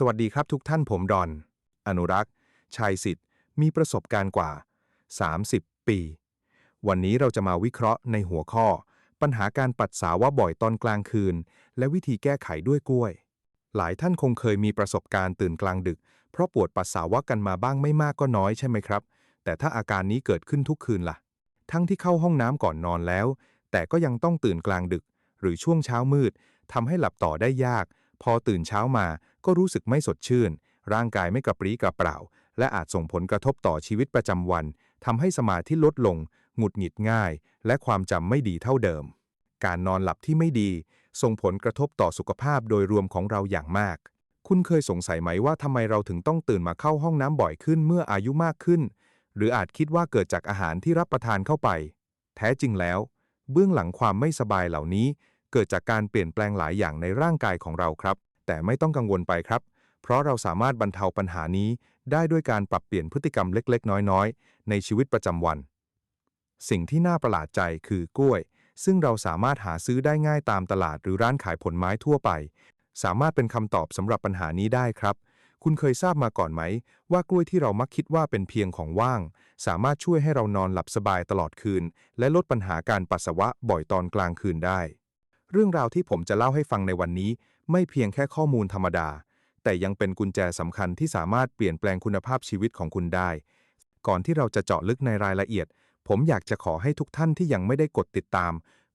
สวัสดีครับทุกท่านผมดอน อนุรักษ์ ชัยสิทธิ์ มีประสบการณ์กว่า 30 ปี วันนี้เราจะมาวิเคราะห์ในหัวข้อ ปัญหาการปัสสาวะบ่อยตอนกลางคืน และวิธีแก้ไขด้วยกล้วย หลายท่านคงเคยมีประสบการณ์ตื่นกลางดึก เพราะปวดปัสสาวะกันมาบ้างไม่มากก็น้อยใช่ไหมครับ แต่ถ้าอาการนี้เกิดขึ้นทุกคืนล่ะ ทั้งที่เข้าห้องน้ำก่อนนอนแล้ว แต่ก็ยังต้องตื่นกลางดึก หรือช่วงเช้ามืดทำให้หลับต่อได้ยาก พอตื่นเช้ามา ก็รู้สึกไม่สดชื่น ร่างกายไม่กระปรี้กระเปร่า และอาจส่งผลกระทบต่อชีวิตประจำวันทำให้สมาธิลดลง หงุดหงิดง่าย และความจำไม่ดีเท่าเดิม การนอนหลับที่ไม่ดี ส่งผลกระทบต่อสุขภาพโดยรวมของเราอย่างมาก คุณเคยสงสัยไหมว่าทำไมเราถึงต้องตื่นมาเข้าห้องน้ำบ่อยขึ้นเมื่ออายุมากขึ้น หรืออาจคิดว่าเกิดจากอาหารที่รับประทานเข้าไป แท้จริงแล้ว เบื้องหลังความไม่สบายเหล่านี้ เกิดจากการเปลี่ยนแปลงหลายอย่างในร่างกายของเราครับ แต่ไม่ต้องกังวลไปครับ เพราะเราสามารถบรรเทาปัญหานี้ได้ด้วยการปรับเปลี่ยนพฤติกรรมเล็กๆ น้อยๆ ในชีวิตประจำวัน สิ่งที่น่าประหลาดใจคือกล้วย ซึ่งเราสามารถหาซื้อได้ง่ายตามตลาดหรือร้านขายผลไม้ทั่วไป สามารถเป็นคำตอบสำหรับปัญหานี้ได้ครับคุณเคยทราบมาก่อนไหม ว่ากล้วยที่เรามักคิดว่าเป็นเพียงของว่าง สามารถช่วยให้เรานอนหลับสบายตลอดคืน และลดปัญหาการปัสสาวะบ่อยตอนกลางคืนได้ เรื่องราวที่ผมจะเล่าให้ฟังในวันนี้ ไม่เพียงแค่ข้อมูลธรรมดา แต่ยังเป็นกุญแจสำคัญที่สามารถเปลี่ยนแปลงคุณภาพชีวิตของคุณได้ ก่อนที่เราจะเจาะลึกในรายละเอียด ผมอยากจะขอให้ทุกท่านที่ยังไม่ได้กดติดตาม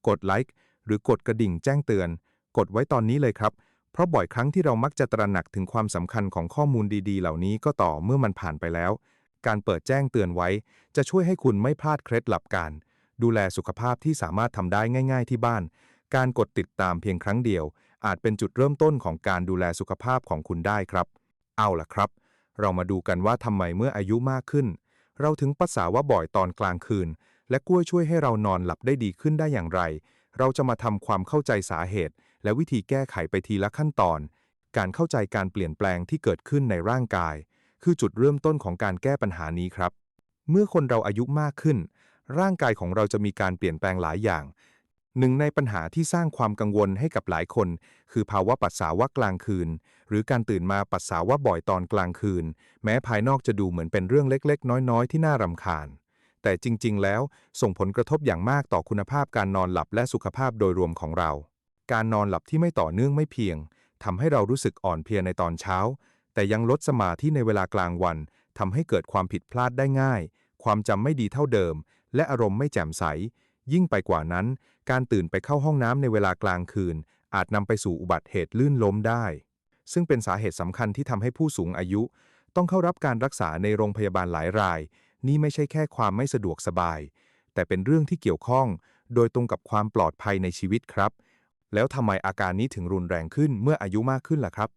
กดไลค์หรือกดกระดิ่งแจ้งเตือน กดไว้ตอนนี้เลยครับ เพราะบ่อยครั้งที่เรามักจะตระหนักถึงความสำคัญของข้อมูลดี ๆ เหล่านี้ก็ต่อเมื่อมันผ่านไปแล้ว การเปิดแจ้งเตือนไว้ จะช่วยให้คุณไม่พลาดเคล็ดลับการ ดูแลสุขภาพที่สามารถทำได้ง่าย ๆ ที่บ้าน การกดติดตามเพียงครั้งเดียว อาจเป็นจุดเริ่มต้นของการดูแลสุขภาพของคุณได้ครับ เอาล่ะครับ เรามาดูกันว่าทำไมเมื่ออายุมากขึ้น เราถึงปัสสาวะบ่อยตอนกลางคืน และกล้วยช่วยให้เรานอนหลับได้ดีขึ้นได้อย่างไร เราจะมาทำความเข้าใจสาเหตุ และวิธีแก้ไขไปทีละขั้นตอน การเข้าใจการเปลี่ยนแปลงที่เกิดขึ้นในร่างกาย คือจุดเริ่มต้นของการแก้ปัญหานี้ครับ เมื่อคนเราอายุมากขึ้น ร่างกายของเราจะมีการเปลี่ยนแปลงหลายอย่าง หนึ่งในปัญหาที่สร้างความกังวลให้กับหลายคน คือภาวะปัสสาวะกลางคืน หรือการตื่นมาปัสสาวะบ่อยตอนกลางคืน แม้ภายนอกจะดูเหมือนเป็นเรื่องเล็ก ๆ น้อย ๆ ที่น่ารำคาญ แต่จริง ๆ แล้วส่งผลกระทบอย่างมากต่อคุณภาพการนอนหลับและสุขภาพโดยรวมของเรา การนอนหลับที่ไม่ต่อเนื่องไม่เพียงทำให้เรารู้สึกอ่อนเพลียในตอนเช้า แต่ยังลดสมาธิในเวลากลางวันทำให้เกิดความผิดพลาดได้ง่าย ความจำไม่ดีเท่าเดิม และอารมณ์ไม่แจ่มใส ยิ่งไปกว่านั้น การตื่นไปเข้าห้องน้ำในเวลากลางคืน อาจนำไปสู่อุบัติเหตุลื่นล้มได้ ซึ่งเป็นสาเหตุสำคัญที่ทำให้ผู้สูงอายุ ต้องเข้ารับการรักษาในโรงพยาบาลหลายราย นี่ไม่ใช่แค่ความไม่สะดวกสบาย แต่เป็นเรื่องที่เกี่ยวข้อง โดยตรงกับความปลอดภัยในชีวิตครับ แล้วทำไมอาการนี้ถึงรุนแรงขึ้นเมื่ออายุมากขึ้นล่ะครับ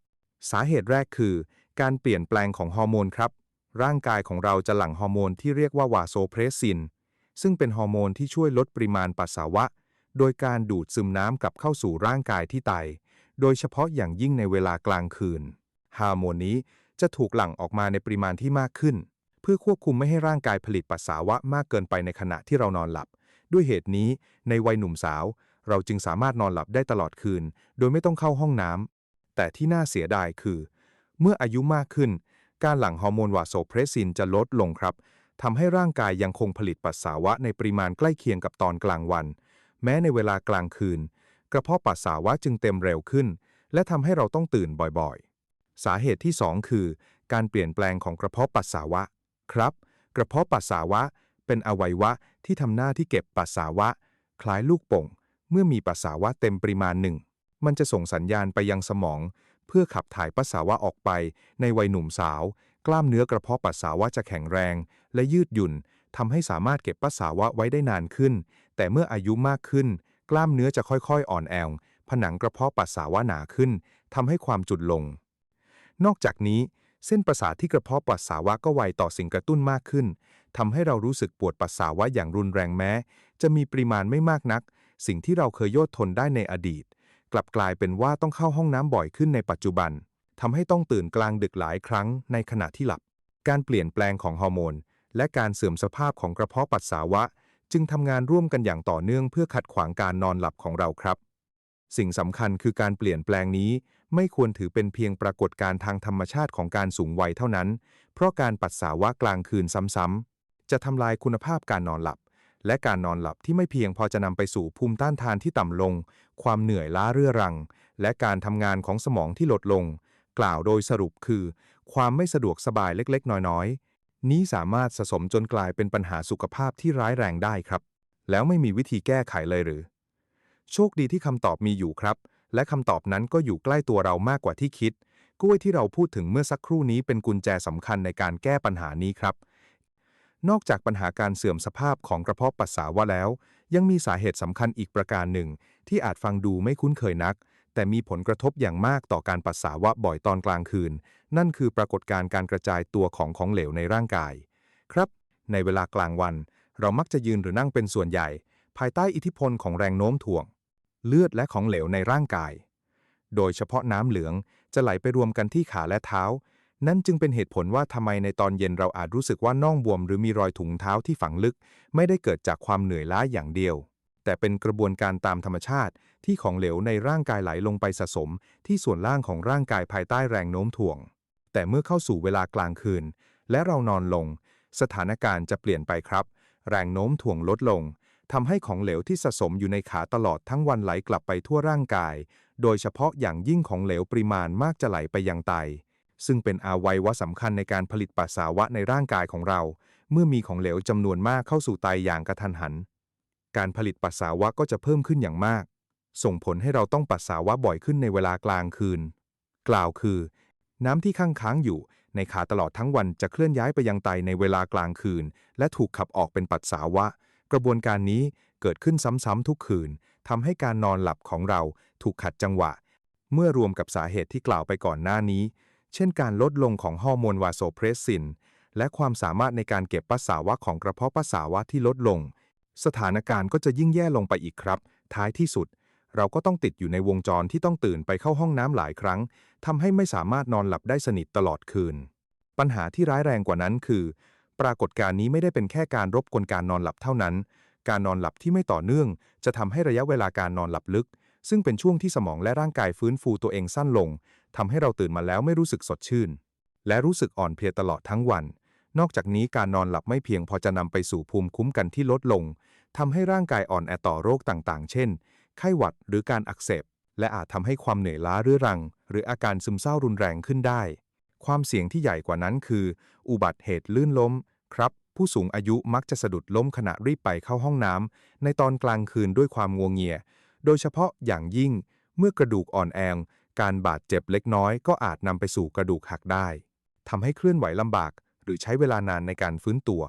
สาเหตุแรกคือ การเปลี่ยนแปลงของฮอร์โมนครับ ร่างกายของเราจะหลั่งฮอร์โมนที่เรียกว่าวาโซเพรสซินซึ่งเป็นฮอร์โมนที่ช่วยลดปริมาณปัสสาวะ โดยการดูดซึมน้ำกลับเข้าสู่ร่างกายที่ไต โดยเฉพาะอย่างยิ่งในเวลากลางคืน ฮอร์โมนนี้จะถูกหลั่งออกมาในปริมาณที่มากขึ้น เพื่อควบคุมไม่ให้ร่างกายผลิตปัสสาวะมากเกินไปในขณะที่เรานอนหลับ ด้วยเหตุนี้ในวัยหนุ่มสาว เราจึงสามารถนอนหลับได้ตลอดคืน โดยไม่ต้องเข้าห้องน้ำแต่ที่น่าเสียดายคือ เมื่ออายุมากขึ้น การหลั่งฮอร์โมนวาโซเพรสซินจะลดลงครับทำให้ร่างกายยังคงผลิตปัสสาวะในปริมาณใกล้เคียงกับตอนกลางวัน แม้ในเวลากลางคืน กระเพาะปัสสาวะจึงเต็มเร็วขึ้น และทำให้เราต้องตื่นบ่อยๆ สาเหตุที่ 2 คือ การเปลี่ยนแปลงของกระเพาะปัสสาวะ ครับ กระเพาะปัสสาวะ เป็นอวัยวะที่ทำหน้าที่เก็บปัสสาวะ คล้ายลูกโป่งเมื่อมีปัสสาวะเต็มปริมาณหนึ่ง มันจะส่งสัญญาณไปยังสมอง เพื่อขับถ่ายปัสสาวะออกไป ในวัยหนุ่มสาว กล้ามเนื้อกระเพาะปัสสาวะจะแข็งแรง และยืดหยุ่นทำให้สามารถเก็บปัสสาวะไว้ได้นานขึ้น แต่เมื่ออายุมากขึ้น กล้ามเนื้อจะค่อยๆ อ่อนแอผนังกระเพาะปัสสาวะหนาขึ้นทำให้ความจุดลง นอกจากนี้ เส้นประสาทที่กระเพาะปัสสาวะก็ไวต่อสิ่งกระตุ้นมากขึ้นทำให้เรารู้สึกปวดปัสสาวะอย่างรุนแรงแม้ จะมีปริมาณไม่มากนัก สิ่งที่เราเคยโยดทนได้ในอดีต กลับกลายเป็นว่าต้องเข้าห้องน้ำบ่อยขึ้นในปัจจุบันทำให้ต้องตื่นกลางดึกหลายครั้งในขณะที่หลับ การเปลี่ยนแปลงของฮอร์โมน และการเสื่อมสภาพของกระเพาะปัสสาวะ จึงทำงานร่วมกันอย่างต่อเนื่องเพื่อขัดขวางการนอนหลับของเราครับ สิ่งสำคัญคือการเปลี่ยนแปลงนี้ ไม่ควรถือเป็นเพียงปรากฏการณ์ทางธรรมชาติของการสูงวัยเท่านั้น เพราะการปัสสาวะกลางคืนซ้ำๆจะทำลายคุณภาพการนอนหลับ และการนอนหลับที่ไม่เพียงพอจะนำไปสู่ภูมิต้านทานที่ต่ำลง ความเหนื่อยล้าเรื้อรัง และการทำงานของสมองที่ลดลง กล่าวโดยสรุปคือ ความไม่สะดวกสบายเล็กๆ น้อยๆ นี้สามารถสะสมจนกลายเป็นปัญหาสุขภาพที่ร้ายแรงได้ครับ แล้วไม่มีวิธีแก้ไขเลยหรือ โชคดีที่คำตอบมีอยู่ครับ และคำตอบนั้นก็อยู่ใกล้ตัวเรามากกว่าที่คิด กล้วยที่เราพูดถึงเมื่อสักครู่นี้เป็นกุญแจสำคัญในการแก้ปัญหานี้ครับ นอกจากปัญหาการเสื่อมสภาพของกระเพาะปัสสาวะแล้ว ยังมีสาเหตุสำคัญอีกประการหนึ่ง ที่อาจฟังดูไม่คุ้นเคยนัก แต่มีผลกระทบอย่างมากต่อการปัสสาวะบ่อยตอนกลางคืน นั่นคือปรากฏการณ์การกระจายตัวของของเหลวในร่างกาย ครับ ในเวลากลางวัน เรามักจะยืนหรือนั่งเป็นส่วนใหญ่ ภายใต้อิทธิพลของแรงโน้มถ่วง เลือดและของเหลวในร่างกาย โดยเฉพาะน้ำเหลืองจะไหลไปรวมกันที่ขาและเท้า นั่นจึงเป็นเหตุผลว่าทำไมในตอนเย็นเราอาจรู้สึกว่าน่องบวม หรือมีรอยถุงเท้าที่ฝังลึก ไม่ได้เกิดจากความเหนื่อยล้าอย่างเดียว แต่เป็นกระบวนการตามธรรมชาติ ที่ของเหลวในร่างกายไหลลงไปสะสม ที่ส่วนล่างของร่างกายภายใต้แรงโน้มถ่วง แต่เมื่อเข้าสู่เวลากลางคืน และเรานอนลง สถานการณ์จะเปลี่ยนไปครับ แรงโน้มถ่วงลดลงทำให้ของเหลวที่สะสมอยู่ในขาตลอดทั้งวันไหลกลับไปทั่วร่างกาย โดยเฉพาะอย่างยิ่งของเหลวปริมาณมากจะไหลไปยังไต ซึ่งเป็นอาวัยวะสำคัญในการผลิตปัสสาวะในร่างกายของเรา เมื่อมีของเหลวจำนวนมากเข้าสู่ไตอย่างกระทันหัน การผลิตปัสสาวะก็จะเพิ่มขึ้นอย่างมาก ส่งผลให้เราต้องปัสสาวะบ่อยขึ้นในเวลากลางคืน กล่าวคือ น้ำที่ค้างค้างอยู่ในขาตลอดทั้งวันจะเคลื่อนย้ายไปยังไตในเวลากลางคืน และถูกขับออกเป็นปัสสาวะ กระบวนการนี้เกิดขึ้นซ้ำๆทุกคืนทำให้การนอนหลับของเราถูกขัดจังหวะ เมื่อรวมกับสาเหตุที่กล่าวไปก่อนหน้านี้ เช่น การลดลงของฮอร์โมนวาโซเพรสซิน และความสามารถในการเก็บปัสสาวะของกระเพาะปัสสาวะที่ลดลง สถานการณ์ก็จะยิ่งแย่ลงไปอีกครับ ท้ายที่สุด เราก็ต้องติดอยู่ในวงจรที่ต้องตื่นไปเข้าห้องน้ำหลายครั้งทำให้ไม่สามารถนอนหลับได้สนิทตลอดคืน ปัญหาที่ร้ายแรงกว่านั้นคือ ปรากฏการณ์นี้ไม่ได้เป็นแค่การรบกวนการนอนหลับเท่านั้น การนอนหลับที่ไม่ต่อเนื่อง จะทำให้ระยะเวลาการนอนหลับลึก ซึ่งเป็นช่วงที่สมองและร่างกายฟื้นฟูตัวเองสั้นลงทำให้เราตื่นมาแล้วไม่รู้สึกสดชื่น และรู้สึกอ่อนเพลียตลอดทั้งวัน นอกจากนี้การนอนหลับไม่เพียงพอจะนำไปสู่ภูมิคุ้มกันที่ลดลงทำให้ร่างกายอ่อนแอต่อโรคต่างๆ เช่น ไข้หวัดหรือการอักเสบ และอาจทำให้ความเหนื่อยล้าเรื้อรัง หรืออาการซึมเศร้ารุนแรงขึ้นได้ ความเสี่ยงที่ใหญ่กว่านั้นคือ อุบัติเหตุลื่นล้ม ครับ ผู้สูงอายุมักจะสะดุดล้มขณะรีบไปเข้าห้องน้ำในตอนกลางคืนด้วยความงัวงเงีย โดยเฉพาะอย่างยิ่ง เมื่อกระดูกอ่อนแองการบาดเจ็บเล็กน้อยก็อาจนำไปสู่กระดูกหักได้ทำให้เคลื่อนไหวลำบาก หรือใช้เวลานานในการฟื้นตัว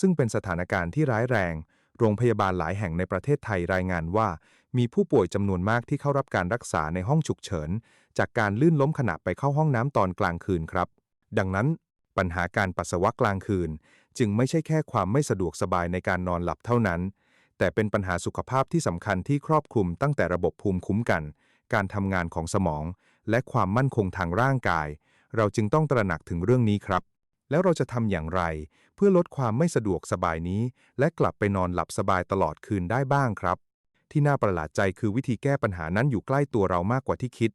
ซึ่งเป็นสถานการณ์ที่ร้ายแรง โรงพยาบาลหลายแห่งในประเทศไทยรายงานว่า มีผู้ป่วยจำนวนมากที่เข้ารับการรักษาในห้องฉุกเฉิน จากการลื่นล้มขณะไปเข้าห้องน้ำตอนกลางคืนครับ ดังนั้น ปัญหาการปัสสาวะกลางคืน จึงไม่ใช่แค่ความไม่สะดวกสบายในการนอนหลับเท่านั้น แต่เป็นปัญหาสุขภาพที่สำคัญที่ครอบคลุมตั้งแต่ระบบภูมิคุ้มกัน การทำงานของสมอง และความมั่นคงทางร่างกาย เราจึงต้องตระหนักถึงเรื่องนี้ครับ แล้วเราจะทำอย่างไร พื่อลดความไม่สะดวกสบายนี้ และกลับไปนอนหลับสบายตลอดคืนได้บ้างครับ ที่น่าประหลาดใจคือวิธีแก้ปัญหานั้นอยู่ใกล้ตัวเรามากกว่าที่คิด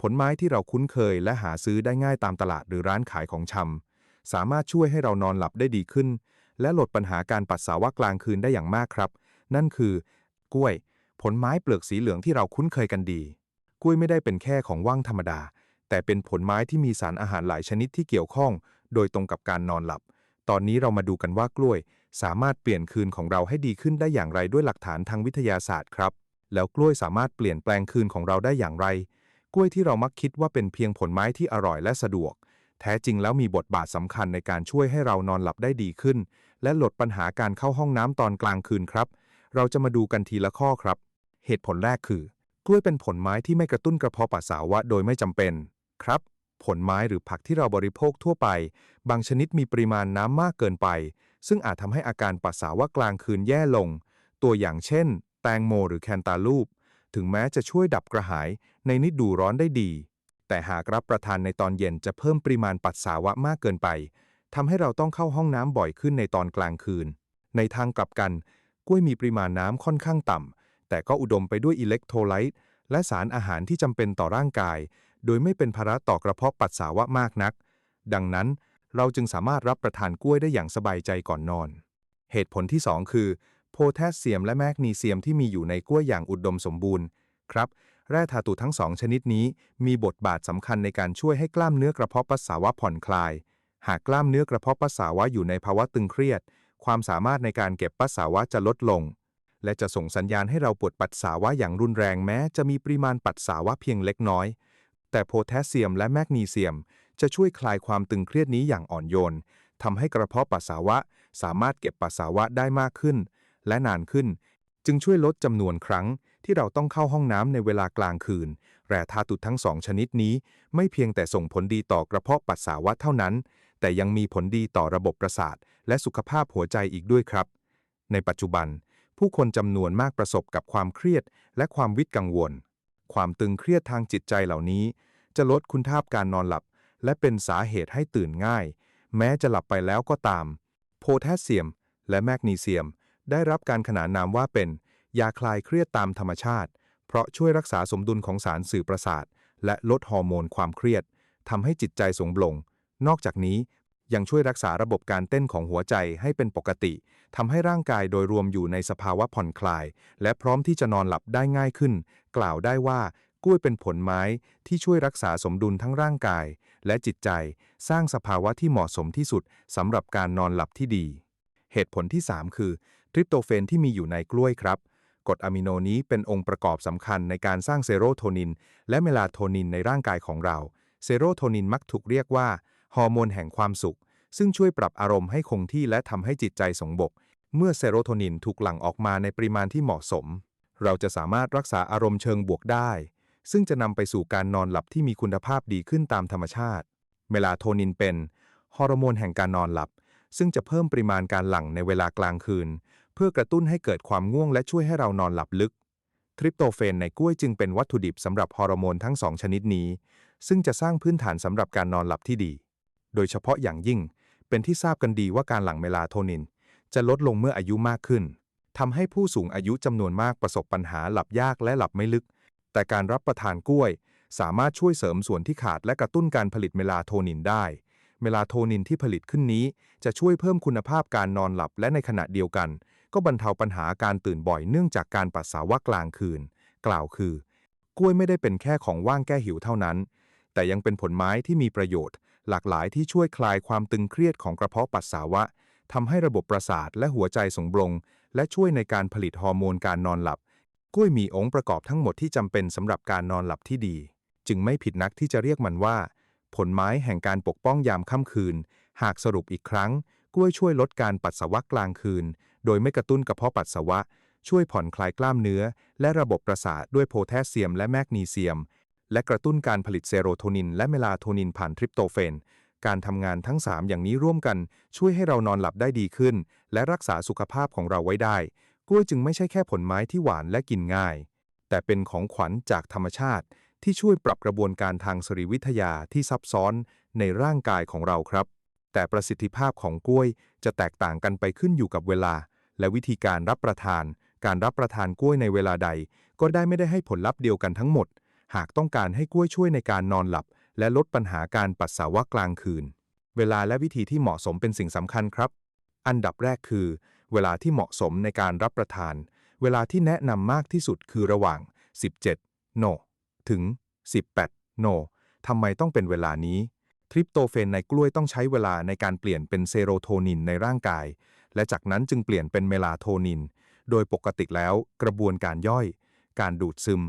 ผลไม้ที่เราคุ้นเคยและหาซื้อได้ง่ายตามตลาดหรือร้านขายของชำสามารถช่วยให้เรานอนหลับได้ดีขึ้น และลดปัญหาการปัสสาวะกลางคืนได้อย่างมากครับ นั่นคือกล้วย ผลไม้เปลือกสีเหลืองที่เราคุ้นเคยกันดี กล้วยไม่ได้เป็นแค่ของว่างธรรมดา แต่เป็นผลไม้ที่มีสารอาหารหลายชนิดที่เกี่ยวข้อง โดยตรงกับการนอนหลับ ตอนนี้เรามาดูกันว่ากล้วย สามารถเปลี่ยนคืนของเราให้ดีขึ้นได้อย่างไรด้วยหลักฐานทางวิทยาศาสตร์ครับ แล้วกล้วยสามารถเปลี่ยนแปลงคืนของเราได้อย่างไร กล้วยที่เรามักคิดว่าเป็นเพียงผลไม้ที่อร่อยและสะดวก แท้จริงแล้วมีบทบาทสำคัญในการช่วยให้เรานอนหลับได้ดีขึ้น และลดปัญหาการเข้าห้องน้ำตอนกลางคืนครับ เราจะมาดูกันทีละข้อครับ เหตุผลแรกคือ กล้วยเป็นผลไม้ที่ไม่กระตุ้นกระเพาะปัสสาวะโดยไม่จำเป็น ครับ ผลไม้หรือผักที่เราบริโภคทั่วไป บางชนิดมีปริมาณน้ำมากเกินไป ซึ่งอาจทำให้อาการปัสสาวะกลางคืนแย่ลง ตัวอย่างเช่น แตงโมหรือแคนตาลูป ถึงแม้จะช่วยดับกระหายในฤดูร้อนได้ดี แต่หากรับประทานในตอนเย็นจะเพิ่มปริมาณปัสสาวะมากเกินไปทำให้เราต้องเข้าห้องน้ำบ่อยขึ้นในตอนกลางคืน ในทางกลับกัน กล้วยมีปริมาณน้ำค่อนข้างต่ำแต่ก็อุดมไปด้วยอิเล็กโทรไลต์และสารอาหารที่จำเป็นต่อร่างกาย โดยไม่เป็นภาระต่อกระเพาะปัสสาวะมากนัก ดังนั้นเราจึงสามารถรับประทานกล้วยได้อย่างสบายใจก่อนนอน เหตุผลที่ 2 คือ โพแทสเซียมและแมกนีเซียมที่มีอยู่ในกล้วยอย่างอุดมสมบูรณ์ครับ แร่ธาตุทั้งสองชนิดนี้ มีบทบาทสำคัญในการช่วยให้กล้ามเนื้อกระเพาะปัสสาวะผ่อนคลาย หากกล้ามเนื้อกระเพาะปัสสาวะอยู่ในภาวะตึงเครียด ความสามารถในการเก็บปัสสาวะจะลดลง และจะส่งสัญญาณให้เราปวดปัสสาวะอย่างรุนแรงแม้ จะมีปริมาณปัสสาวะเพียงเล็กน้อย แต่โพแทสเซียมและแมกนีเซียม จะช่วยคลายความตึงเครียดนี้อย่างอ่อนโยนทำให้กระเพาะปัสสาวะ สามารถเก็บปัสสาวะได้มากขึ้น และนานขึ้น จึงช่วยลดจำนวนครั้ง ที่เราต้องเข้าห้องน้ำในเวลากลางคืน แร่ธาตุทั้งสองชนิดนี้ ไม่เพียงแต่ส่งผลดีต่อกระเพาะปัสสาวะเท่านั้น แต่ยังมีผลดีต่อระบบประสาท และสุขภาพหัวใจอีกด้วยครับ ในปัจจุบัน ผู้คนจำนวนมากประสบกับความเครียด และความวิตกังวล ความตึงเครียดทางจิตใจเหล่านี้ จะลดคุณภาพการนอนหลับ และเป็นสาเหตุให้ตื่นง่าย แม้จะหลับไปแล้วก็ตาม โพแทสเซียม และแมกนีเซียม ได้รับการขนานนามว่าเป็น ยาคลายเครียดตามธรรมชาติ เพราะช่วยรักษาสมดุลของสารสื่อประสาท และลดฮอร์โมนความเครียดทำให้จิตใจสงบลง นอกจากนี้ ยังช่วยรักษาระบบการเต้นของหัวใจให้เป็นปกติทำให้ร่างกายโดยรวมอยู่ในสภาวะผ่อนคลาย และพร้อมที่จะนอนหลับได้ง่ายขึ้น กล่าวได้ว่ากล้วยเป็นผลไม้ที่ช่วยรักษาสมดุลทั้งร่างกาย และจิตใจ สร้างสภาวะที่เหมาะสมที่สุดสำหรับการนอนหลับที่ดี เหตุผลที่ 3 คือทริปโตเฟนที่มีอยู่ในกล้วยครับกรดอะมิโนนี้เป็นองค์ประกอบสำคัญในการสร้างเซโรโทนิน และเมลาโทนินในร่างกายของเรา เซโรโทนินมักถูกเรียกว่า ฮอร์โมนแห่งความสุข ซึ่งช่วยปรับอารมณ์ให้คงที่และทำให้จิตใจสงบเมื่อเซโรโทนินถูกหลั่งออกมาในปริมาณที่เหมาะสม เราจะสามารถรักษาอารมณ์เชิงบวกได้ ซึ่งจะนำไปสู่การนอนหลับที่มีคุณภาพดีขึ้นตามธรรมชาติ เมลาโทนินเป็นฮอร์โมนแห่งการนอนหลับ ซึ่งจะเพิ่มปริมาณการหลั่งในเวลากลางคืน เพื่อกระตุ้นให้เกิดความง่วงและช่วยให้เรานอนหลับลึก ทริปโตเฟนในกล้วยจึงเป็นวัตถุดิบสำหรับฮอร์โมนทั้งสองชนิดนี้ ซึ่งจะสร้างพื้นฐานสำหรับการนอนหลับที่ดี โดยเฉพาะอย่างยิ่ง เป็นที่ทราบกันดีว่าการหลั่งเมลาโทนิน จะลดลงเมื่ออายุมากขึ้นทำให้ผู้สูงอายุจำนวนมากประสบปัญหาหลับยากและหลับไม่ลึก แต่การรับประทานกล้วย สามารถช่วยเสริมส่วนที่ขาดและกระตุ้นการผลิตเมลาโทนินได้ เมลาโทนินที่ผลิตขึ้นนี้ จะช่วยเพิ่มคุณภาพการนอนหลับและในขณะเดียวกัน ก็บรรเทาปัญหาการตื่นบ่อยเนื่องจากการปัสสาวะกลางคืน กล่าวคือ กล้วยไม่ได้เป็นแค่ของว่างแก้หิวเท่านั้น แต่ยังเป็นผลไม้ที่มีประโยชน์ หลากหลายที่ช่วยคลายความตึงเครียดของกระเพาะปัสสาวะทำให้ระบบประสาทและหัวใจสงบลงและช่วยในการผลิตฮอร์โมนการนอนหลับ กล้วยมีองค์ประกอบทั้งหมดที่จำเป็นสำหรับการนอนหลับที่ดี จึงไม่ผิดนักที่จะเรียกมันว่า ผลไม้แห่งการปกป้องยามค่ำคืน หากสรุปอีกครั้ง กล้วยช่วยลดการปัสสาวะกลางคืน โดยไม่กระตุ้นกระเพาะปัสสาวะ ช่วยผ่อนคลายกล้ามเนื้อ และระบบประสาทด้วยโพแทสเซียมและแมกนีเซียม และกระตุ้นการผลิตเซโรโทนิน และเมลาโทนินผ่านทริปโตเฟน การทำงานทั้ง 3 อย่างนี้ร่วมกัน ช่วยให้เรานอนหลับได้ดีขึ้น และรักษาสุขภาพของเราไว้ได้ กล้วยจึงไม่ใช่แค่ผลไม้ที่หวานและกินง่าย แต่เป็นของขวัญจากธรรมชาติ ที่ช่วยปรับกระบวนการทางสรีวิทยาที่ซับซ้อนในร่างกายของเราครับ แต่ประสิทธิภาพของกล้วยจะแตกต่างกันไปขึ้นอยู่กับเวลา และวิธีการรับประทาน การรับประทานกล้วยในเวลาใด ก็ได้ไม่ได้ให้ผลลัพธ์เดียวกันทั้งหมด หากต้องการให้กล้วยช่วยในการนอนหลับ และลดปัญหาการปัสสาวะกลางคืน เวลาและวิธีที่เหมาะสมเป็นสิ่งสำคัญครับ อันดับแรกคือ เวลาที่เหมาะสมในการรับประทาน เวลาที่แนะนำมากที่สุดคือระหว่าง 17 โน ถึง 18 โนทำไมต้องเป็นเวลานี้ทริปโตเฟนในกล้วยต้องใช้เวลาในการเปลี่ยนเป็นเซโรโทนินในร่างกาย และจากนั้นจึงเปลี่ยนเป็นเมลาโทนิน โดยปกติแล้วกระบวนการย่อย การดูดซึม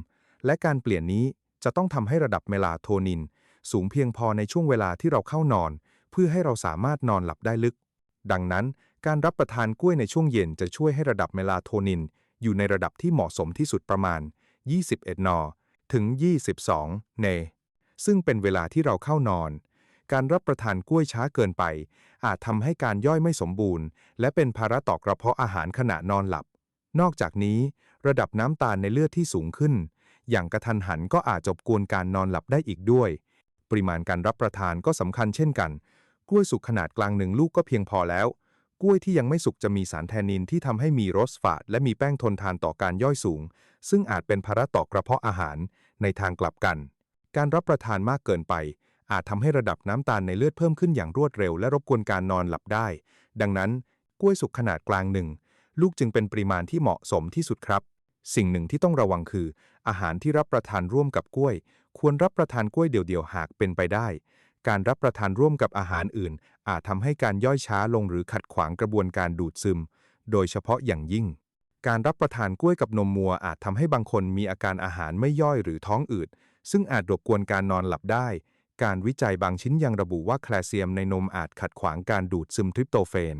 และการเปลี่ยนนี้จะต้องทำให้ระดับเมลาโทนิน สูงเพียงพอในช่วงเวลาที่เราเข้านอน เพื่อให้เราสามารถนอนหลับได้ลึก ดังนั้น การรับประทานกล้วยในช่วงเย็นจะช่วยให้ระดับเมลาโทนิน อยู่ในระดับที่เหมาะสมที่สุดประมาณ 21 น ถึง 22 เน ซึ่งเป็นเวลาที่เราเข้านอน การรับประทานกล้วยช้าเกินไป อาจทำให้การย่อยไม่สมบูรณ์ และเป็นภาระต่อกระเพาะอาหารขณะนอนหลับ นอกจากนี้ ระดับน้ำตาลในเลือดที่สูงขึ้น อย่างกระทันหันก็อาจจบกวนการนอนหลับได้อีกด้วย ปริมาณการรับประทานก็สำคัญเช่นกัน กล้วยสุกขนาดกลางหนึ่งลูกก็เพียงพอแล้ว กล้วยที่ยังไม่สุกจะมีสารแทนนินที่ทำให้มีโรสฟาตและมีแป้งทนทานต่อการย่อยสูง ซึ่งอาจเป็นภาระต่อกระเพาะอาหารในทางกลับกัน การรับประทานมากเกินไป อาจทำให้ระดับน้ำตาลในเลือดเพิ่มขึ้นอย่างรวดเร็ว และรบกวนการนอนหลับได้ ดังนั้น กล้วยสุกขนาดกลางหนึ่งลูกจึงเป็นปริมาณที่เหมาะสมที่สุดครับ สิ่งหนึ่งที่ต้องระวังคือ อาหารที่รับประทานร่วมกับกล้วย ควรรับประทานกล้วยเดี่ยวๆหากเป็นไปได้ การรับประทานร่วมกับอาหารอื่น อาจทำให้การย่อยช้าลงหรือขัดขวางกระบวนการดูดซึม โดยเฉพาะอย่างยิ่ง การรับประทานกล้วยกับนมมัวอาจทำให้บางคนมีอาการอาหารไม่ย่อยหรือท้องอืดซึ่งอาจรบกวนการนอนหลับได้ การวิจัยบางชิ้นยังระบุว่าแคลเซียมในนมอาจขัดขวางการดูดซึมทริปโตเฟน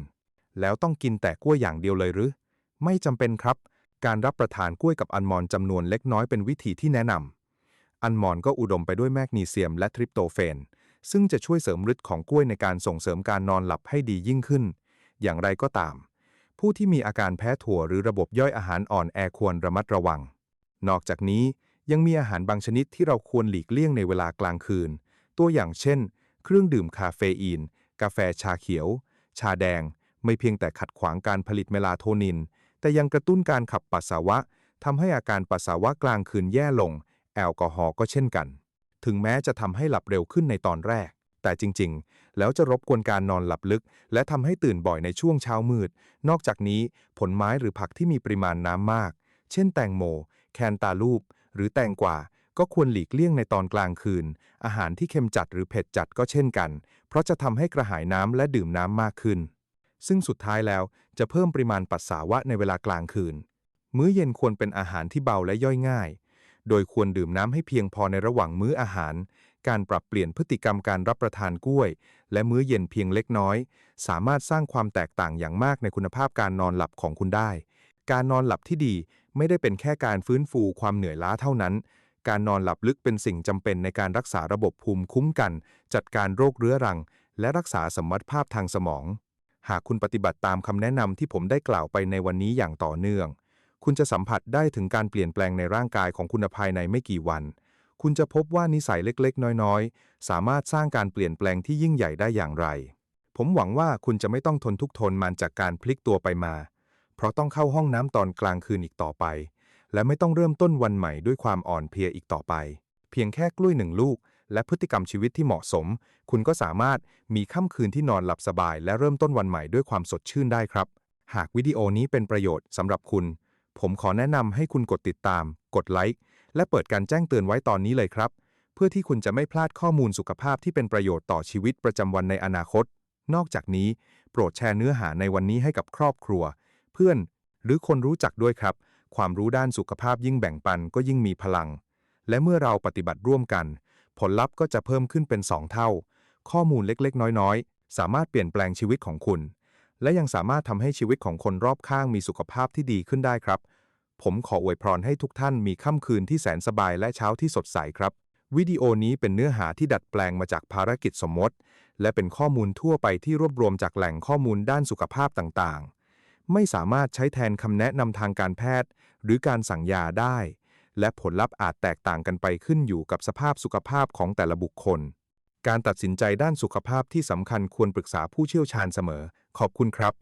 แล้วต้องกินแต่กล้วยอย่างเดียวเลยหรือ ไม่จำเป็นครับ การรับประทานกล้วยกับอัลมอนด์จำนวนเล็กน้อยเป็นวิธีที่แนะนำ อัลมอนด์ก็อุดมไปด้วยแมกนีเซียมและทริปโตเฟน ซึ่งจะช่วยเสริมฤทธิ์ของกล้วยในการส่งเสริมการนอนหลับให้ดียิ่งขึ้น อย่างไรก็ตาม ผู้ที่มีอาการแพ้ถั่วหรือระบบย่อยอาหารอ่อนแอควรระมัดระวัง นอกจากนี้ยังมีอาหารบางชนิดที่เราควรหลีกเลี่ยงในเวลากลางคืน ตัวอย่างเช่น เครื่องดื่มคาเฟอีน กาแฟชาเขียว ชาแดง ไม่เพียงแต่ขัดขวางการผลิตเมลาโทนิน แต่ยังกระตุ้นการขับปัสสาวะทำให้อาการปัสสาวะกลางคืนแย่ลง แอลกอฮอล์ก็เช่นกัน ถึงแม้จะทำให้หลับเร็วขึ้นในตอนแรก แต่จริงๆ แล้วจะรบกวนการนอนหลับลึก และทำให้ตื่นบ่อยในช่วงเช้ามืด นอกจากนี้ผลไม้หรือผักที่มีปริมาณน้ำมาก เช่นแตงโม แคนตาลูป หรือแตงกวาก็ควรหลีกเลี่ยงในตอนกลางคืน อาหารที่เค็มจัดหรือเผ็ดจัดก็เช่นกัน เพราะจะทำให้กระหายน้ำและดื่มน้ำมากขึ้น ซึ่งสุดท้ายแล้วจะเพิ่มปริมาณปัสสาวะในเวลากลางคืน มื้อเย็นควรเป็นอาหารที่เบาและย่อยง่าย โดยควรดื่มน้ำให้เพียงพอในระหว่างมื้ออาหาร การปรับเปลี่ยนพฤติกรรมการรับประทานกล้วย และมื้อเย็นเพียงเล็กน้อย สามารถสร้างความแตกต่างอย่างมากในคุณภาพการนอนหลับของคุณได้ การนอนหลับที่ดีไม่ได้เป็นแค่การฟื้นฟูความเหนื่อยล้าเท่านั้น การนอนหลับลึกเป็นสิ่งจำเป็นในการรักษาระบบภูมิคุ้มกัน จัดการโรคเรื้อรัง และรักษาสมรรถภาพทางสมอง หากคุณปฏิบัติตามคำแนะนำที่ผมได้กล่าวไปในวันนี้อย่างต่อเนื่อง คุณจะสัมผัสได้ถึงการเปลี่ยนแปลงในร่างกายของคุณภายในไม่กี่วัน คุณจะพบว่านิสัยเล็กๆ น้อยๆ สามารถสร้างการเปลี่ยนแปลงที่ยิ่งใหญ่ได้อย่างไร ผมหวังว่าคุณจะไม่ต้องทนทุกทนมันจากการพลิกตัวไปมา เพราะต้องเข้าห้องน้ำตอนกลางคืนอีกต่อไป และไม่ต้องเริ่มต้นวันใหม่ด้วยความอ่อนเพลียอีกต่อไป เพียงแค่กล้วยหนึ่งลูก และพฤติกรรมชีวิตที่เหมาะสม คุณก็สามารถมีค่ำคืนที่นอนหลับสบาย และเริ่มต้นวันใหม่ด้วยความสดชื่นได้ครับ หากวิดีโอนี้เป็นประโยชน์สำหรับคุณ ผมขอแนะนำให้คุณกดติดตาม กดไลค์และเปิดการแจ้งเตือนไว้ตอนนี้เลยครับ เพื่อที่คุณจะไม่พลาดข้อมูลสุขภาพที่เป็นประโยชน์ต่อชีวิตประจำวันในอนาคต นอกจากนี้ โปรดแชร์เนื้อหาในวันนี้ให้กับครอบครัว เพื่อนหรือคนรู้จักด้วยครับ ความรู้ด้านสุขภาพยิ่งแบ่งปันก็ยิ่งมีพลัง และเมื่อเราปฏิบัติร่วมกัน ผลลัพธ์ก็จะเพิ่มขึ้นเป็น 2 เท่า ข้อมูลเล็กๆ น้อยๆ สามารถเปลี่ยนแปลงชีวิตของคุณ และยังสามารถทำให้ชีวิตของคนรอบข้างมีสุขภาพที่ดีขึ้นได้ครับ ผมขออวยพรให้ทุกท่านมีค่ำคืนที่แสนสบายและเช้าที่สดใสครับ วิดีโอนี้เป็นเนื้อหาที่ดัดแปลงมาจากภารกิจสมมติ และเป็นข้อมูลทั่วไปที่รวบรวมจากแหล่งข้อมูลด้านสุขภาพต่างๆ ไม่สามารถใช้แทนคำแนะนำทางการแพทย์ หรือการสั่งยาได้ และผลลัพธ์อาจแตกต่างกันไปขึ้นอยู่กับสภาพสุขภาพของแต่ละบุคคล การตัดสินใจด้านสุขภาพที่สำคัญควรปรึกษาผู้เชี่ยวชาญเสมอ ขอบคุณครับ